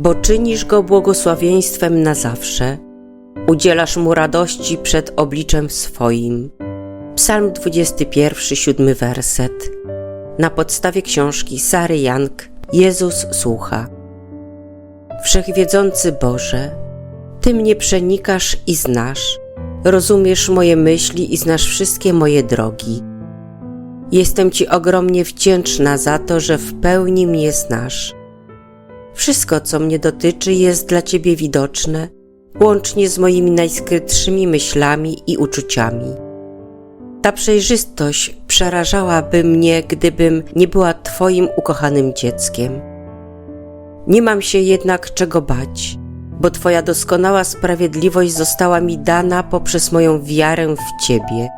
bo czynisz go błogosławieństwem na zawsze. Udzielasz mu radości przed obliczem swoim. Psalm 21, siódmy werset. Na podstawie książki Sary Jank Jezus słucha. Wszechwiedzący Boże, Ty mnie przenikasz i znasz, rozumiesz moje myśli i znasz wszystkie moje drogi. Jestem Ci ogromnie wdzięczna za to, że w pełni mnie znasz. Wszystko, co mnie dotyczy, jest dla Ciebie widoczne, łącznie z moimi najskrytszymi myślami i uczuciami. Ta przejrzystość przerażałaby mnie, gdybym nie była Twoim ukochanym dzieckiem. Nie mam się jednak czego bać, bo Twoja doskonała sprawiedliwość została mi dana poprzez moją wiarę w Ciebie.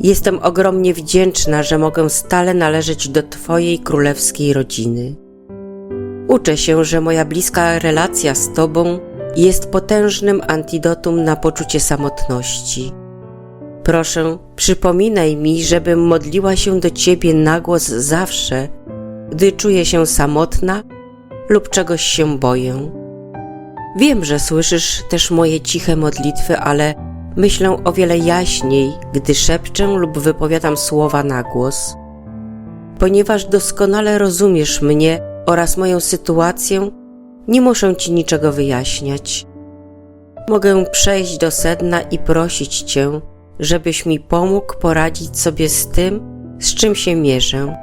Jestem ogromnie wdzięczna, że mogę stale należeć do Twojej królewskiej rodziny. Uczę się, że moja bliska relacja z Tobą jest potężnym antidotum na poczucie samotności. Proszę, przypominaj mi, żebym modliła się do Ciebie na głos zawsze, gdy czuję się samotna lub czegoś się boję. Wiem, że słyszysz też moje ciche modlitwy, ale myślę o wiele jaśniej, gdy szepczę lub wypowiadam słowa na głos. Ponieważ doskonale rozumiesz mnie oraz moją sytuację, nie muszę Ci niczego wyjaśniać. Mogę przejść do sedna i prosić Cię, żebyś mi pomógł poradzić sobie z tym, z czym się mierzę.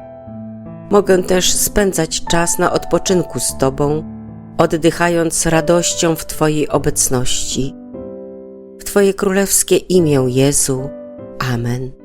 Mogę też spędzać czas na odpoczynku z Tobą, oddychając radością w Twojej obecności. W Twoje królewskie imię, Jezu. Amen.